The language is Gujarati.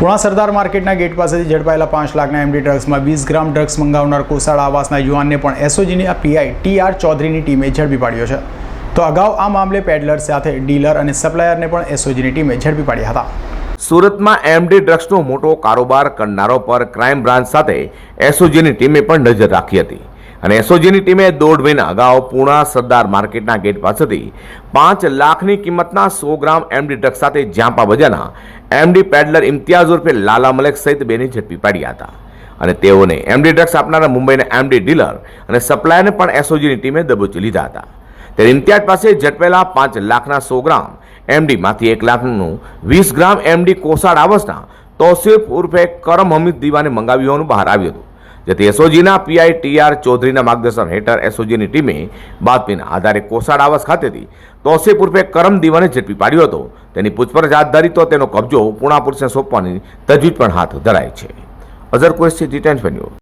પુણા સરદાર માર્કેટના ગેટ પાસેથી ઝડપાયેલા પાંચ લાખના એમડી ડ્રગ્સમાં વીસ ગ્રામ ડ્રગ્સ મંગાવનાર કોસાડ આવાસના યુવાનને પણ એસઓજીની પીઆઈ ટી આર ચૌધરીની ટીમે ઝડપી પાડ્યો છે. તો અગાઉ આ મામલે પેડલર સાથે ડીલર અને સપ્લાયરને પણ એસઓજીની ટીમે ઝડપી પાડ્યા હતા. સુરતમાં એમડી ડ્રગ્સનો મોટો કારોબાર કરનારો પર ક્રાઇમ બ્રાન્ચ સાથે એસઓજીની ટીમે પણ નજર રાખી હતી. અને એસઓજીની ટીમે દોઢ મહિના અગાઉ પૂણા સરદાર માર્કેટના ગેટ પાસેથી પાંચ લાખની કિંમતના સો ગ્રામ એમડી ડ્રગ્સ સાથે જાંપા બજાના એમડી પેડલર ઇમ્તિયાઝ ઉર્ફે લાલા મલેક સહિત બેને ઝડપી પાડ્યા હતા. અને તેઓને એમડી ડ્રગ્સ આપનારા મુંબઈના એમડી ડીલર અને સપ્લાયરને પણ એસઓજીની ટીમે દબોચી લીધા હતા. ત્યારે ઇમ્તિયાઝ પાસે ઝડપેલા પાંચ લાખના સો ગ્રામ એમડીમાંથી એક લાખનું વીસ ગ્રામ એમડી કોસાડ આવસના તોસીફ ઉર્ફે કરમ હમીદ દીવાને મંગાવ્યું હોવાનું બહાર આવ્યું હતું. જેથી એસઓજીના પીઆઈ ટીઆર ચૌધરીના માર્ગદર્શન હેઠળ એસઓજીની ટીમે બાતમીના આધારે કોસાડ આવાસ ખાતેથી તોસીફ ઉર્ફે કરમ દીવાને ઝડપી પાડ્યો હતો. તેની પૂછપરછ હાથ ધરી તો તેનો કબજો પુણા સોંપવાની તજવીજ પણ હાથ ધરાય છે. Azhar Qureshi T tension news